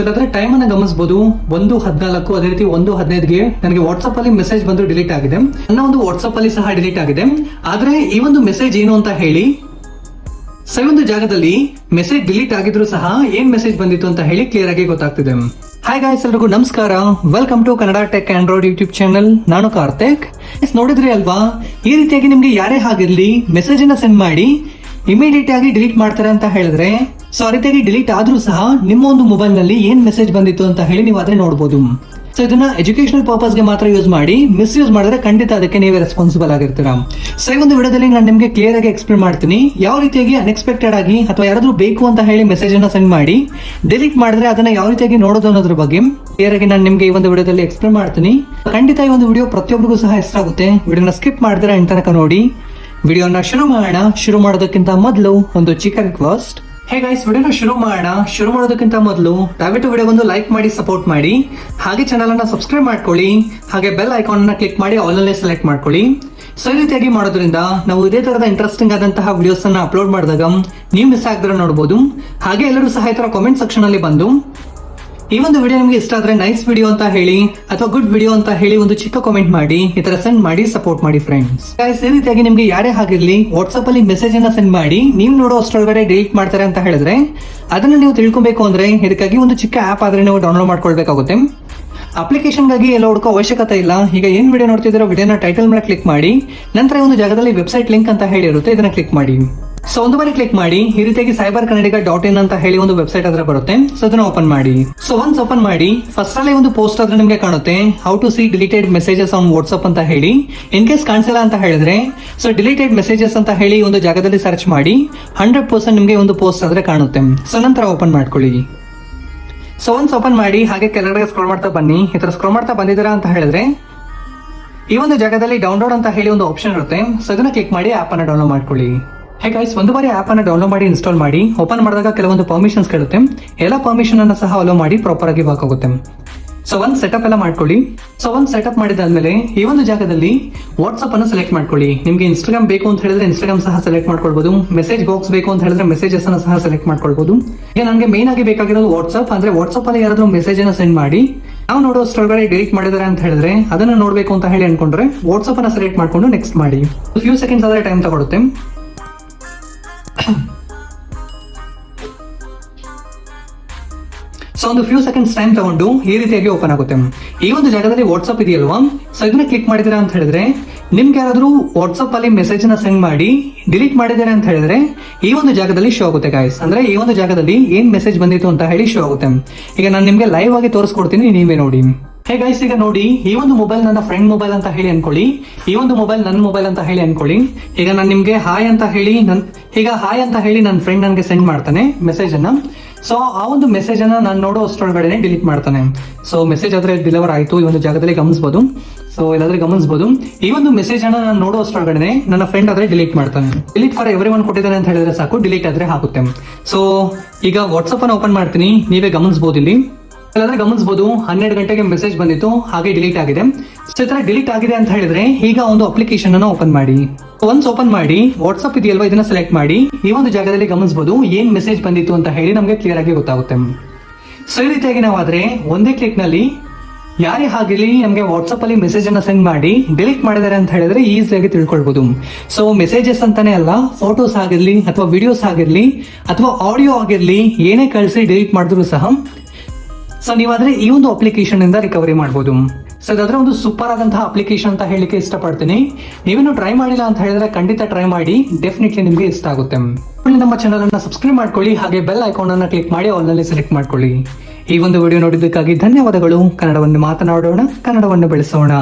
ಅದಾದ್ರೆ time ಅನ್ನ ಗಮನಿಸಬಹುದು ಒಂದು ಹದಿನಾಲ್ಕು, ಅದೇ ರೀತಿ ಒಂದು ಹದಿನೈದುಗೆ ನನಗೆ ವಾಟ್ಸ್ಆಪ್ ಅಲ್ಲಿ ಮೆಸೇಜ್ ಬಂದು ಡಿಲೀಟ್ ಆಗಿದೆ. ನನ್ನ ಒಂದು ವಾಟ್ಸ್ಆಪ್ ಅಲ್ಲಿ ಸಹ ಡಿಲೀಟ್ ಆಗಿದೆ. ಆದ್ರೆ ಈ ಒಂದು ಮೆಸೇಜ್ ಏನು ಅಂತ ಹೇಳಿ, ಸರಿ, ಒಂದು ಜಾಗದಲ್ಲಿ ಮೆಸೇಜ್ ಡಿಲೀಟ್ ಆಗಿದ್ರು ಸಹ ಏನ್ ಮೆಸೇಜ್ ಬಂದಿತ್ತು ಅಂತ ಹೇಳಿ ಕ್ಲಿಯರ್ ಆಗಿ ಗೊತ್ತಾಗ್ತಿದೆ. ಹಾಯ್ ಗಾಯ್ಸ್ ಎಲ್ರಿಗೂ ನಮಸ್ಕಾರ. Welcome to Kannada tech Android YouTube channel ನಾನು ಕಾರ್ತಿಕ್. ನೋಡಿದ್ರಿ ಅಲ್ವಾ? ಈ ರೀತಿಯಾಗಿ ನಿಮ್ಗೆ ಯಾರೇ ಆಗಿರ್ಲಿ ಮೆಸೇಜ್ ಸೆಂಡ್ ಮಾಡಿ ಇಮಿಡಿಯೇಟ್ ಆಗಿ ಡಿಲೀಟ್ ಮಾಡ್ತಾರೆ ಅಂತ ಹೇಳಿದ್ರೆ ಸೊ ಡಿಲೀಟ್ ಆದ್ರೂ ಸಹ ನಿಮ್ಮ ಒಂದು ಮೊಬೈಲ್ನಲ್ಲಿ ಏನ್ ಮೆಸೇಜ್ ಬಂದಿತ್ತು ಅಂತ ಹೇಳಿ ನೀವು ಅದೇ ನೋಡಬಹುದು ಸೊ ಇದನ್ನ ಎಜುಕೇಶನಲ್ ಪರ್ಪಸ್ಗೆ ಮಾತ್ರ ಯೂಸ್ ಮಾಡಿ ಮಿಸ್ ಯೂಸ್ ಮಾಡಿದ್ರೆ ಖಂಡಿತ ಅದಕ್ಕೆ ನೀವೇ ರೆಸ್ಪಾನ್ಸಿಬಲ್ ಆಗಿರ್ತೀರಾ. ಸೊ ಈ ಒಂದು ವಿಡಿಯೋದಲ್ಲಿ ನಾನು ನಿಮಗೆ ಕ್ಲಿಯರ್ ಆಗಿ ಎಕ್ಸ್ಪ್ಲೇನ್ ಮಾಡ್ತೀನಿ. ಯಾವ ರೀತಿಯಾಗಿ ಅನ್ಎಕ್ಸ್ಪೆಕ್ಟೆಡ್ ಆಗಿ ಅಥವಾ ಯಾರಾದರೂ ಬೇಕು ಅಂತ ಹೇಳಿ ಮೆಸೇಜ್ ಅನ್ನ ಸೆಂಡ್ ಮಾಡಿ ಡಿಲೀಟ್ ಮಾಡಿದ್ರೆ ಅದನ್ನ ಯಾವ ರೀತಿಯಾಗಿ ನೋಡೋದು ಅನ್ನೋದ್ರ ಬಗ್ಗೆ ಕ್ಲಿಯರ್ ಆಗಿ ನಾನು ನಿಮಗೆ ಈ ಒಂದು ವಿಡಿಯೋದಲ್ಲಿ ಎಕ್ಸ್ಪ್ಲೇನ್ ಮಾಡ್ತೀನಿ. ಖಂಡಿತ ಈ ಒಂದು ವಿಡಿಯೋ ಪ್ರತಿಯೊಬ್ಬರಿಗೂ ಸಹ ಆಗುತ್ತೆ. ವಿಡಿಯೋನ ಸ್ಕಿಪ್ ಮಾಡಿದ್ರೆ ತನಕ ನೋಡಿ. ವಿಡಿಯೋನ ಶುರು ಮಾಡೋಣ. ಶುರು ಮಾಡೋದಕ್ಕಿಂತ ಮೊದಲು ಒಂದು ಚಿಕ್ಕ ರಿಕ್ವೆಸ್ಟ್ ಹೇ ಗೈಸ್ ವಿಡಿಯೋನ ಶುರು ಮಾಡೋಣ. ಶುರು ಮಾಡೋದಕ್ಕಿಂತ ಮೊದಲು ದಯವಿಟ್ಟು ವಿಡಿಯೋ ಒಂದು ಲೈಕ್ ಮಾಡಿ ಸಪೋರ್ಟ್ ಮಾಡಿ. ಹಾಗೆ ಚಾನಲ್ ಅನ್ನ ಸಬ್ಸ್ಕ್ರೈಬ್ ಮಾಡ್ಕೊಳ್ಳಿ. ಹಾಗೆ ಬೆಲ್ ಐಕಾನ್ ಅನ್ನ ಕ್ಲಿಕ್ ಮಾಡಿ ಆಲ್ ಅಲ್ಲೇ ಸೆಲೆಕ್ಟ್ ಮಾಡ್ಕೊಳ್ಳಿ. ಸೊ ಈ ರೀತಿಯಾಗಿ ಮಾಡೋದ್ರಿಂದ ನಾವು ಇದೇ ತರದ ಇಂಟ್ರೆಸ್ಟಿಂಗ್ ಆದಂತಹ ವಿಡಿಯೋಸ್ ಅನ್ನ ಅಪ್ಲೋಡ್ ಮಾಡಿದಾಗ ನೀವು ಮಿಸ್ ಆಗದ್ರೆ ನೋಡಬಹುದು ಹಾಗೆ ಎಲ್ಲರೂ ಸಹ ಈ ತರ ಕಾಮೆಂಟ್ ಸೆಕ್ಷನ್ ಅಲ್ಲಿ ಬಂದು ಈ ಒಂದು ವಿಡಿಯೋ ನಿಮಗೆ ಇಷ್ಟ ಆದ್ರೆ ನೈಸ್ ವಿಡಿಯೋ ಅಂತ ಹೇಳಿ ಅಥವಾ ಗುಡ್ ವಿಡಿಯೋ ಅಂತ ಹೇಳಿ ಒಂದು ಚಿಕ್ಕ ಕಾಮೆಂಟ್ ಮಾಡಿ, ಈ ತರ ಸೆಂಡ್ ಮಾಡಿ ಸಪೋರ್ಟ್ ಮಾಡಿ ಫ್ರೆಂಡ್ಸ್ ಈ ರೀತಿಯಾಗಿ ನಿಮ್ಗೆ ಯಾರೇ ಆಗಿರ್ಲಿ ವಾಟ್ಸ್ಆಪ್ ಅಲ್ಲಿ ಮೆಸೇಜ್ ಅನ್ನ ಸೆಂಡ್ ಮಾಡಿ, ನೀವು ನೋಡೋ ಅಷ್ಟೊಳಗಡೆ ಡಿಲೀಟ್ ಮಾಡ್ತಾರೆ ಅಂತ ಹೇಳಿದ್ರೆ ಅದನ್ನ ನೀವು ತಿಳ್ಕೊಬೇಕು ಅಂದ್ರೆ ಇದಕ್ಕಾಗಿ ಒಂದು ಚಿಕ್ಕ ಆಪ್ ಆದ್ರೆ ನೀವು ಡೌನ್ಲೋಡ್ ಮಾಡ್ಕೊಳ್ಬೇಕಾಗುತ್ತೆ. ಅಪ್ಲಿಕೇಶನ್ಗಾಗಿ ಎಲ್ಲ ಹುಡುಕೋ ಅವಶ್ಯಕತೆ ಇಲ್ಲ. ಈಗ ಏನು ವಿಡಿಯೋ ನೋಡ್ತಿದ್ದೀರೋ ವಿಡಿಯೋನ ಟೈಟಲ್ ಮೇಲೆ ಕ್ಲಿಕ್ ಮಾಡಿ, ನಂತರ ಒಂದು ಜಾಗದಲ್ಲಿ ವೆಬ್ಸೈಟ್ ಲಿಂಕ್ ಅಂತ ಹೇಳಿರುತ್ತೆ, ಇದನ್ನ ಕ್ಲಿಕ್ ಮಾಡಿ. ಸೊ ಒಂದು ಬಾರಿ ಕ್ಲಿಕ್ ಮಾಡಿ, ಈ ರೀತಿಯಾಗಿ ಸೈಬರ್ ಕನ್ನಡಿಗ ಡಾಟ್ ಇನ್ ಅಂತ ಹೇಳಿ ಒಂದು ವೆಬ್ಸೈಟ್ ಅದ್ರ ಬರುತ್ತೆ. ಸೊ ಅದನ್ನ ಓಪನ್ ಮಾಡಿ. ಸೊ ಒನ್ಸ್ ಓಪನ್ ಮಾಡಿ ಫಸ್ಟ್ ಅಲ್ಲಿ ಒಂದು ಪೋಸ್ಟ್ ಆದ್ರೆ ನಿಮಗೆ ಕಾಣುತ್ತೆ. How to see deleted messages on WhatsApp ಅಂತ ಹೇಳಿ. ಇನ್ ಕೇಸ್ ಕಾಣಿಸಿಲ್ಲ ಅಂತ ಹೇಳಿದ್ರೆ ಸೊ ಡಿಲೀಟೆಡ್ ಮೆಸೇಜಸ್ ಅಂತ ಹೇಳಿ ಒಂದು ಜಾಗದಲ್ಲಿ ಸರ್ಚ್ ಮಾಡಿ ಹಂಡ್ರೆಡ್ ಪರ್ಸೆಂಟ್ ನಿಮಗೆ ಒಂದು ಪೋಸ್ಟ್ ಆದ್ರೆ ಕಾಣುತ್ತೆ. ಸೊ ನಂತರ ಓಪನ್ ಮಾಡ್ಕೊಳ್ಳಿ. ಸೊ ಒನ್ಸ್ ಓಪನ್ ಮಾಡಿ, ಹಾಗೆ ಕೆಳಗಡೆ ಸ್ಕ್ರೋಲ್ ಮಾಡ್ತಾ ಬನ್ನಿ. ಈ ತರ ಸ್ಕ್ರೋಲ್ ಮಾಡ್ತಾ ಬಂದಿದ್ದೀರಾ ಅಂತ ಹೇಳಿದ್ರೆ, ಈ ಒಂದು ಜಾಗದಲ್ಲಿ ಡೌನ್ಲೋಡ್ ಅಂತ ಹೇಳಿ ಒಂದು ಆಪ್ಷನ್ ಇರುತ್ತೆ. ಸೊ ಅದನ್ನ ಕ್ಲಿಕ್ ಮಾಡಿ ಆಪ್ ಅನ್ನ ಡೌನ್ಲೋಡ್ ಮಾಡ್ಕೊಳ್ಳಿ. ಹೇ ಗೈಸ್ ಒಂದು ಬಾರಿ ಆಪ್ ಅನ್ನ ಡೌನ್ಲೋಡ್ ಮಾಡಿ ಇನ್ಸ್ಟಾಲ್ ಮಾಡಿ. ಓಪನ್ ಮಾಡಿದಾಗ ಕೆಲವೊಂದು ಪರ್ಮಿಷನ್ಸ್ ಕೇಳುತ್ತೆ. ಎಲ್ಲ ಪರ್ಮಿಷನನ್ನು ಸಹ ಅಲೋ ಮಾಡಿ ಪ್ರಾಪರ್ ಆಗಿ ವರ್ಕ್ ಆಗುತ್ತೆ. ಸೊ ಒಂದು ಸೆಟಪ್ ಎಲ್ಲ ಮಾಡ್ಕೊಳ್ಳಿ. ಸೊ ಒಂದು ಸೆಟಪ್ ಮಾಡಿದಾದ್ಮೇಲೆ ಈ ಒಂದು ಜಾಗದಲ್ಲಿ ವಾಟ್ಸ್ಆಪ್ ಅನ್ನು ಸೆಲೆಕ್ಟ್ ಮಾಡ್ಕೊಳ್ಳಿ. ನಿಮಗೆ ಇನ್ಸ್ಟಾಗ್ರಾಮ್ ಬೇಕು ಅಂತ ಹೇಳಿದ್ರೆ ಇನ್ಸ್ಟಾಗ್ರಾಮ್ ಸಹ ಸೆಲೆಕ್ಟ್ ಮಾಡ್ಕೊಳ್ಬಹುದು ಮೆಸೇಜ್ ಬಾಕ್ಸ್ ಬೇಕು ಅಂತ ಹೇಳಿದ್ರೆ ಮೆಸೇಜಸ್ ಅನ್ನು ಸಹ ಸೆಲೆಕ್ಟ್ ಮಾಡ್ಕೊಳ್ಬಹುದು ಈಗ ನನಗೆ ಮೇನ್ ಆಗಿ ಬೇಕಾಗಿರೋದು ವಾಟ್ಸ್ಆಪ್ ಅಂದ್ರೆ ವಾಟ್ಸ್ಆಪ್ ಅಲ್ಲಿ ಯಾರಾದ್ರೂ ಮೆಸೇಜ್ ಅನ್ನು ಸೆಂಡ್ ಮಾಡಿ, ನಾವು ನೋಡೋ ಸ್ಥಳಗಳೇ ಡಿಲೀಟ್ ಮಾಡಿದ್ದಾರೆ ಅಂತ ಹೇಳಿದ್ರೆ ಅದನ್ನ ನೋಡಬೇಕು ಅಂತ ಹೇಳಿ ಅನ್ಕೊಂಡ್ರೆ ವಾಟ್ಸ್ಆಪ್ ಅನ್ನ ಸೆಲೆಕ್ಟ್ ಮಾಡ್ಕೊಂಡು ನೆಕ್ಸ್ಟ್ ಮಾಡಿ. ಫ್ಯೂ ಸೆಕೆಂಡ್ಸ್ ಆದ್ರೆ ಟೈಮ್ ತಗೊಳುತ್ತೆ. ಸೊ ಒಂದು ಫ್ಯೂ ಸೆಕೆಂಡ್ಸ್ ಟೈಮ್ ತಗೊಂಡು ಈ ರೀತಿಯಾಗಿ ಓಪನ್ ಆಗುತ್ತೆ. ಈ ಒಂದು ಜಾಗದಲ್ಲಿ ವಾಟ್ಸಪ್ ಇದೆಯಲ್ವಾ? ಸೊ ಇದನ್ನ ಕ್ಲಿಕ್ ಮಾಡಿದಿರಾ ಅಂತ ಹೇಳಿದ್ರೆ, ನಿಮ್ಗೆ ಯಾರಾದರೂ ವಾಟ್ಸಪ್ ಅಲ್ಲಿ ಮೆಸೇಜ್ನ ಸೆಂಡ್ ಮಾಡಿ ಡಿಲೀಟ್ ಮಾಡಿದ್ದಾರೆ ಅಂತ ಹೇಳಿದ್ರೆ, ಈ ಒಂದು ಜಾಗದಲ್ಲಿ ಶೋ ಆಗುತ್ತೆ ಗಾಯ್ಸ್ ಅಂದ್ರೆ ಈ ಒಂದು ಜಾಗದಲ್ಲಿ ಏನ್ ಮೆಸೇಜ್ ಬಂದಿತ್ತು ಅಂತ ಹೇಳಿ ಶೋ ಆಗುತ್ತೆ. ಈಗ ನಾನು ನಿಮ್ಗೆ ಲೈವ್ ಆಗಿ ತೋರಿಸ್ಕೊಡ್ತೀನಿ, ನೀವೇ ನೋಡಿ. ಹೇ ಗೈಸ್ ಈಗ ನೋಡಿ, ಈ ಒಂದು ಮೊಬೈಲ್ ನನ್ನ ಫ್ರೆಂಡ್ ಮೊಬೈಲ್ ಅಂತ ಹೇಳಿ ಅನ್ಕೊಳ್ಳಿ. ಈ ಒಂದು ಮೊಬೈಲ್ ನನ್ನ ಮೊಬೈಲ್ ಅಂತ ಹೇಳಿ ಅನ್ಕೊಳ್ಳಿ. ಈಗ ನಾನು ನಿಮ್ಗೆ ಹಾಯ್ ಅಂತ ಹೇಳಿ ನನ್, ಈಗ ಹಾಯ್ ಅಂತ ಹೇಳಿ ನನ್ನ ಫ್ರೆಂಡ್ ನನಗೆ ಸೆಂಡ್ ಮಾಡ್ತಾನೆ ಮೆಸೇಜ್ ಅನ್ನ. ಸೊ ಆ ಒಂದು ಮೆಸೇಜ್ ಅನ್ನ ನಾನು ನೋಡೋ ಅಷ್ಟರೊಳಗಡೆ ಡಿಲೀಟ್ ಮಾಡ್ತಾನೆ. ಸೊ ಮೆಸೇಜ್ ಆದ್ರೆ ಡೆಲಿವರ್ ಆಯ್ತು, ಈ ಒಂದು ಜಾಗದಲ್ಲಿ ಗಮನಿಸಬಹುದು ಸೊ ಎಲ್ಲಾದ್ರೂ ಗಮನಿಸಬಹುದು ಈ ಒಂದು ಮೆಸೇಜ್ ಅನ್ನ ನಾನು ನೋಡೋ ಅಷ್ಟರೊಳಗಡೆ ನನ್ನ ಫ್ರೆಂಡ್ ಆದ್ರೆ ಡಿಲೀಟ್ ಮಾಡ್ತಾನೆ. ಡಿಲೀಟ್ ಫಾರ್ ಎವ್ರಿ ಒನ್ ಕೊಟ್ಟಿದ್ದಾನೆ ಅಂತ ಹೇಳಿದ್ರೆ ಸಾಕು ಡಿಲೀಟ್ ಆದ್ರೆ ಹಾಕುತ್ತೆ. ಸೊ ಈಗ ವಾಟ್ಸ್ಆಪ್ ಅನ್ನ ಓಪನ್ ಮಾಡ್ತೀನಿ, ನೀವೇ ಗಮನಿಸಬಹುದು ಇಲ್ಲಿ. ಇಲ್ಲಾಂದ್ರೆ ಗಮನಿಸಬಹುದು, ಹನ್ನೆರಡು ಗಂಟೆಗೆ ಮೆಸೇಜ್ ಬಂದಿತ್ತು, ಹಾಗೆ ಡಿಲೀಟ್ ಆಗಿದೆ. ಚಿತ್ರ ಡಿಲೀಟ್ ಆಗಿದೆ ಅಂತ ಹೇಳಿದ್ರೆ ಈಗ ಒಂದು ಅಪ್ಲಿಕೇಶನ್ ಅನ್ನು ಓಪನ್ ಮಾಡಿ. ಒನ್ಸ್ ಓಪನ್ ಮಾಡಿ ವಾಟ್ಸ್ಆಪ್ ಇದೆಯಲ್ವಾ? ಇದನ್ನ ಸೆಲೆಕ್ಟ್ ಮಾಡಿ. ಈ ಒಂದು ಜಾಗದಲ್ಲಿ ಗಮನಿಸಬಹುದು, ಏನ್ ಮೆಸೇಜ್ ಬಂದಿತ್ತು ಅಂತ ಹೇಳಿ ನಮಗೆ ಕ್ಲಿಯರ್ ಆಗಿ ಗೊತ್ತಾಗುತ್ತೆ. ಸೊ ಈ ರೀತಿಯಾಗಿ ನಾವಾದ್ರೆ ಒಂದೇ ಕ್ಲಿಕ್ನಲ್ಲಿ ಯಾರೇ ಆಗಿರಲಿ ನಮಗೆ ವಾಟ್ಸ್ಆಪ್ ಅಲ್ಲಿ ಮೆಸೇಜ್ ಅನ್ನ ಸೆಂಡ್ ಮಾಡಿ ಡಿಲೀಟ್ ಮಾಡಿದ್ದಾರೆ ಅಂತ ಹೇಳಿದ್ರೆ ಈಸಿಯಾಗಿ ತಿಳ್ಕೊಳ್ಬಹುದು ಸೊ ಮೆಸೇಜಸ್ ಅಂತಾನೆ ಅಲ್ಲ ಫೋಟೋಸ್ ಆಗಿರ್ಲಿ ಅಥವಾ ವಿಡಿಯೋಸ್ ಆಗಿರ್ಲಿ ಅಥವಾ ಆಡಿಯೋ ಆಗಿರ್ಲಿ, ಏನೇ ಕಳಿಸಿ ಡಿಲೀಟ್ ಮಾಡಿದ್ರು ಸಹ ಸೊ ನೀವಾದ್ರೆ ಈ ಒಂದು ಅಪ್ಲಿಕೇಶನ್ ಇಂದ ರಿಕವರಿ ಮಾಡಬಹುದು ಸೊ ಇದಾದ್ರೆ ಒಂದು ಸೂಪರ್ ಆದಂತಹ ಅಪ್ಲಿಕೇಶನ್ ಅಂತ ಹೇಳಲಿಕ್ಕೆ ಇಷ್ಟಪಡ್ತೀನಿ. ನೀವೇನು ಟ್ರೈ ಮಾಡಿಲ್ಲ ಅಂತ ಹೇಳಿದ್ರೆ ಖಂಡಿತ ಟ್ರೈ ಮಾಡಿ. ಡೆಫಿನೆಟ್ಲಿ ನಿಮಗೆ ಇಷ್ಟ ಆಗುತ್ತೆ. ನಮ್ಮ ಚಾನಲ್ ಅನ್ನ ಸಬ್ಸ್ಕ್ರೈಬ್ ಮಾಡ್ಕೊಳ್ಳಿ. ಹಾಗೆ ಬೆಲ್ ಐಕಾನ್ ಅನ್ನ ಕ್ಲಿಕ್ ಮಾಡಿ ಆಲ್ನಲ್ಲಿ ಸೆಲೆಕ್ಟ್ ಮಾಡ್ಕೊಳ್ಳಿ. ಈ ಒಂದು ವಿಡಿಯೋ ನೋಡಿದ್ದಕ್ಕಾಗಿ ಧನ್ಯವಾದಗಳು. ಕನ್ನಡವನ್ನು ಮಾತನಾಡೋಣ. ಕನ್ನಡವನ್ನು ಬೆಳೆಸೋಣ.